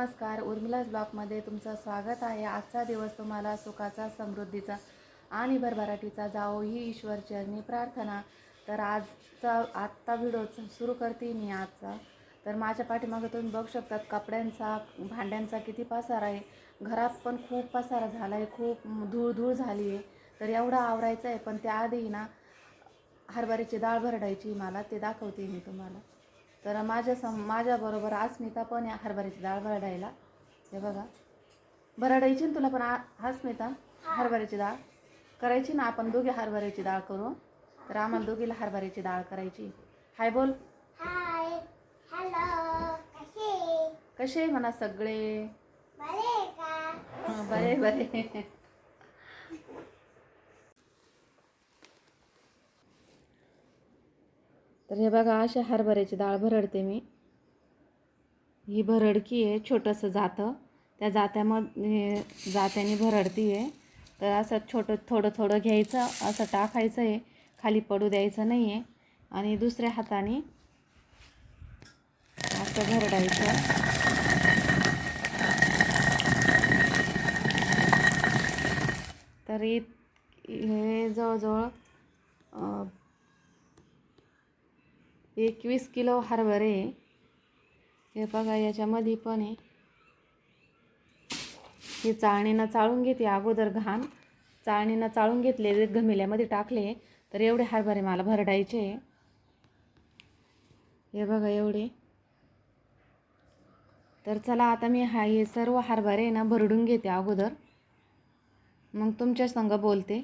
नमस्कार. उर्मिलाज ब्लॉगमध्ये तुमचं स्वागत आहे. आजचा दिवस तुम्हाला सुखाचा समृद्धीचा आणि भरभराटीचा जावो ही ईश्वरचरणी प्रार्थना. तर आजचा आत्ता व्हिडिओ सुरू करते मी आजचा. तर माझ्या पाठीमागं तुम्ही बघू शकतात कपड्यांचा भांड्यांचा किती पसारा आहे. घरात पण खूप पसारा झाला आहे खूप धूळ धूळ झाली आहे तर एवढा आवरायचं आहे पण त्याआधी ना हरभऱ्याची डाळ भरडायची मला ते दाखवते मी तुम्हाला. तर माझ्या सम माझ्याबरोबर अस्मिता पण या हरभऱ्याची डाळ भरडायला. हे बघा. भरडायची ना तुला पण आ अस्मिता हरभऱ्याची डाळ. करायची ना आपण दोघे हरभऱ्याची डाळ करू तर आम्हाला दोघीला हरभऱ्याची डाळ करायची. हाय बोल. हाय. हॅलो. कसे म्हणा सगळे? बरे बरे तर हे बघा अशा हरभऱ्याची डाळ भरडते मी. ही भरडकी आहे छोटंसं जातं. त्या जात्यामध्ये जात्याने भरडती आहे तर असं छोटं थोडं थोडं घ्यायचं असं टाकायचं आहे. खाली पडू द्यायचं नाही आहे आणि दुसऱ्या हाताने असं भरडायचं. तर इत हे जवळजवळ एकवीस किलो हरभरे हे बघा याच्यामध्ये पण आहे. हे चाळणीनं चाळून घेते अगोदर घाण. चाळणीनं चाळून घेतले घमिल्यामध्ये टाकले. तर एवढे हरभरे मला भरडायचे हे बघा एवढे. तर चला आता मी हा हे सर्व हरभरे ना भरडून घेते अगोदर. मग तुमच्या संग बोलते.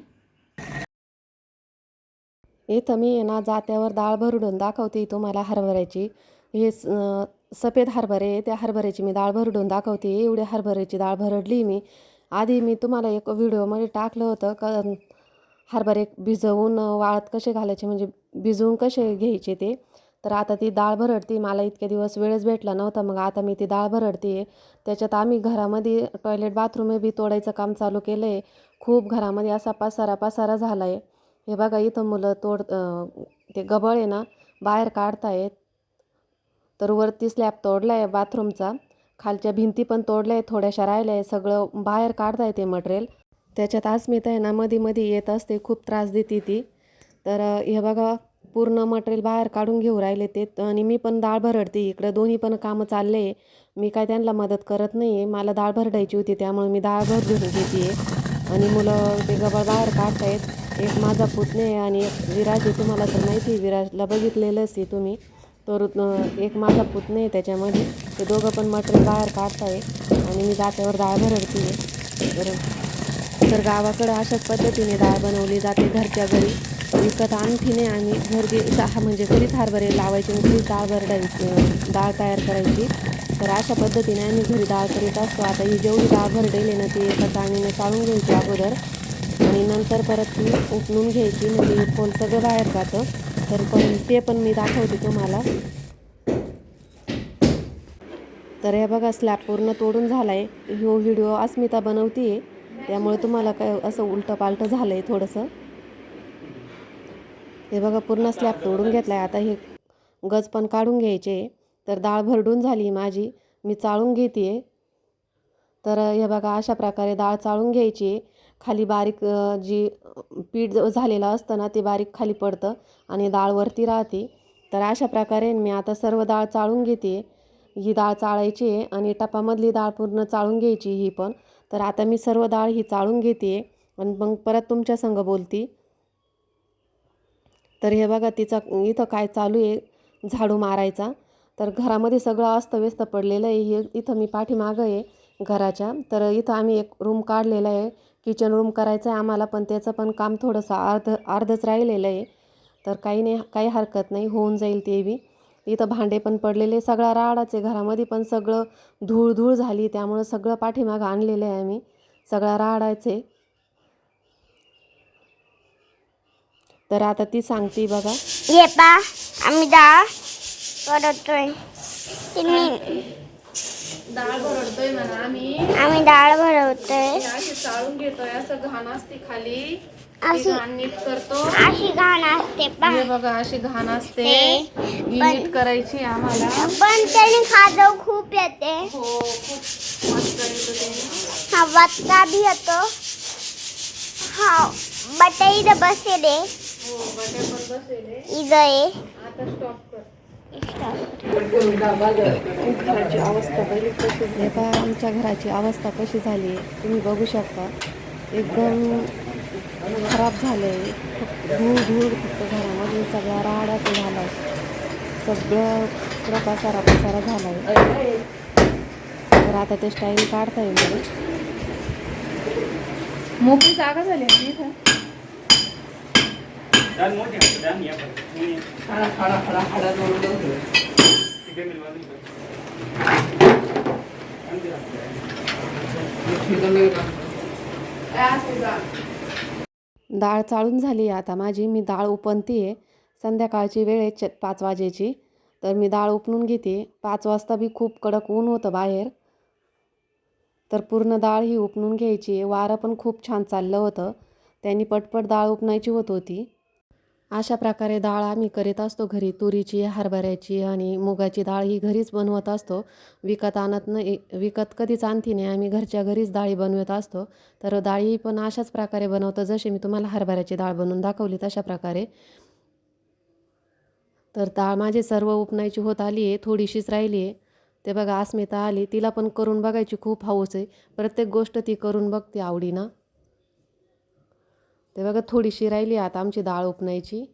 इथं मी आहे ना जात्यावर डाळ भरडून दाखवते तुम्हाला हरभऱ्याची. हे स- सफेद हरभरे आहे, त्या हरभऱ्याची मी डाळ भरडून दाखवते. एवढी हरभऱ्याची डाळ भरडली मी. आधी मी तुम्हाला एक व्हिडिओमध्ये टाकलं होतं का हरभरे भिजवून वाळत कसे घालायचे म्हणजे भिजवून कसे घ्यायचे ते. तर आता ती डाळ भरडती. मला इतके दिवस वेळच भेटला नव्हता. मग आता मी ती डाळ भरडते. त्याच्यात आम्ही घरामध्ये टॉयलेट बाथरूम बी तोडायचं काम चालू केलं आहे खूप घरामध्ये असा पसारा पसारा झाला आहे हे बघा इथं मुलं तोड ते गबळ आहे ना बाहेर काढतायत. तर वरती स्लॅब तोडला आहे बाथरूमचा खालच्या भिंती पण तोडल्या आहे थोड्याशा राहिल्या आहे सगळं बाहेर काढताय ते मटेरियल त्याच्यात अस्मिता आहे ना मध्ये मध्ये येत असते खूप त्रास देते ती. तर हे बघा पूर्ण मटेरियल बाहेर काढून घेऊ राहिले ते. आणि मी पण डाळ भरडते इकडं दोन्ही पण कामं चालले. आहे मी काय त्यांना मदत करत नाही आहे मला डाळ भरडायची होती त्यामुळे मी डाळ घेऊन घेते. आणि मुलं ते गबळ बाहेर काढतायत. एक माझा पुतणे आहे आणि एक विराज आहे. तुम्हाला तर माहिती आहे विराजला बघितलेलंच आहे तुम्ही. तर एक माझा पुतणे आहे त्याच्यामध्ये. ते दोघं पण मटेरियल बाहेर काढताय आणि मी जात्यावर डाळ भरडते तर तर गावाकडं अशाच पद्धतीने डाळ बनवली जाते घरच्या घरी. विकत आणखी नाही आणि घरगे हा म्हणजे घरीच हरभरे लावायचे आणि घरीच डाळ भरडायची डाळ तयार करायची. तर अशा पद्धतीने आम्ही घरी डाळ करीत असतो. आता ही जेवढी डाळ भरडेली ना ती एका चाळणीने चाळून घ्यायची अगोदर. आणि नंतर परत ती उकळून घ्यायची म्हणजे कोण सगळं बाहेर जातं. तर पण ते पण मी दाखवते तुम्हाला. तर हे बघा स्लॅब पूर्ण तोडून झाला आहे ह्यो व्हिडिओ अस्मिता बनवती आहे त्यामुळे तुम्हाला काय असं उलटं पालटं झालं आहे थोडंसं. हे बघा पूर्ण स्लॅब तोडून घेतला आहे आता हे गज पण काढून घ्यायचे. तर डाळ भरडून झाली माझी. मी चाळून घेते तर हे बघा अशा प्रकारे डाळ चाळून घ्यायची. खाली बारीक जी पीठ झालेलं असतं ना ते बारीक खाली पडतं आणि डाळ वरती राहते. तर अशा प्रकारे मी आता सर्व डाळ चाळून घेते. ही डाळ चाळायची आहे आणि टपामधली डाळ पूर्ण चाळून घ्यायची ही पण. तर आता मी सर्व डाळ ही चाळून घेते आणि मग परत तुमच्या संग बोलती. तर हे बघा तिचा इथं काय चालू आहे झाडू मारायचा. तर घरामध्ये सगळं अस्तव्यस्त पडलेलं आहे. हे इथं मी पाठीमागं आहे घराच्या. तर इथं आम्ही एक रूम काढलेला आहे. किचन रूम करायचं आहे आम्हाला पण त्याचं पण काम थोडंसं अर्ध अर्धच राहिलेलं आहे. तर काही नाही काही हरकत नाही होऊन जाईल ते बी. इथं भांडे पण पडलेले सगळा राडाच आहे घरामध्ये पण सगळं धूळ धूळ झाली त्यामुळं सगळं पाठीमागं आणलेलं आहे आम्ही. सगळा राडाचे तर आता ती सांगते बघा. ये पा आम्ही डाळ करतोय. तुम्ही डाळ भरडतोय म्हणा आम्ही. आम्ही डाळ भरवतोय. अशी चाळून घेतोय असं घाण असते खाली. ती अशी घाण नीट करतो. अशी घाण असते हे बघा अशी घाण असते. ही पण- नीट करायची आम्हाला. पण त्याने खाजव खूप येते. हो खूप मस्त येतं ते हा वत्ता भी येतो. हा बटा इथं बसेल. हो बट्या पण. इथं आहे आता स्टॉप. घराची अवस्था पहिली कशी हे पहा आमच्या घराची अवस्था कशी झाली आहे. तुम्ही बघू शकता. एकदम खराब झालं आहे धूळ धूळ फक्त घरामध्ये सगळ्या राहाडाचं झाला आहे सगळं पुरा पसारा पसारा झाला आहे तर आता ते स्टाईल काढता येईल. मोकळी जागा झाली इथं? खडा खडा खडा खडा जोडून. तिथं. डाळ चाळून झाली आहे. आता माझी मी डाळ उपणती आहे संध्याकाळची वेळ आहे च पाच वाजेची. तर मी डाळ उपणून घेते. पाच वाजता बी खूप कडक ऊन होतं बाहेर. तर पूर्ण डाळ ही उपणून घ्यायची आहे. वारं पण खूप छान चाललं होतं. त्यांनी पटपट डाळ उपणायची होत होती. अशा प्रकारे डाळ आम्ही करीत असतो घरी. तुरीची हरभऱ्याची आणि मुगाची डाळ ही घरीच बनवत असतो. विकत आणत नाही विकत कधीच आणती नाही. आम्ही घरच्या घरीच डाळी बनवत असतो. तर डाळी पण अशाच प्रकारे बनवतो जशी मी तुम्हाला हरभऱ्याची डाळ बनवून दाखवली तशा प्रकारे. तर डाळ माझी सर्व उपणायची होत आली आहे थोडीशीच राहिली आहे. ते बघा अस्मिता आली. तिला पण करून बघायची खूप हौस आहे. प्रत्येक गोष्ट ती करून बघते आवडीनं. ते बघा थोडीशी राहिली आता आमची डाळ उपणायची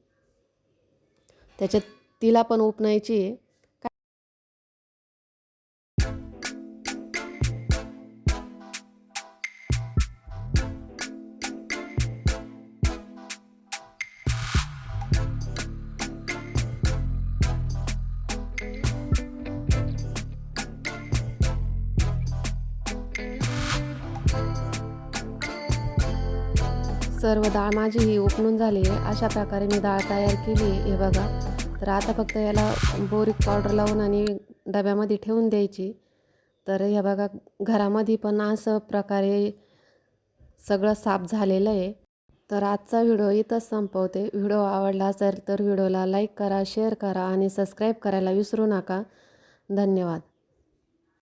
त्याच्यात तिला पण उपणायची आहे. सर्व डाळ माझी ही उपणून झाली आहे. अशा प्रकारे मी डाळ तयार केली आहे. हे बघा. तर आता फक्त याला बोरिक पावडर लावून आणि डब्यामध्ये ठेवून द्यायची. तर हे बघा घरामध्ये पण असं प्रकारे सगळं साफ झालेलं आहे. तर आजचा व्हिडिओ इथंच संपवते. व्हिडिओ आवडला असेल तर व्हिडिओला लाईक करा शेअर करा आणि सबस्क्राईब करायला विसरू नका. धन्यवाद.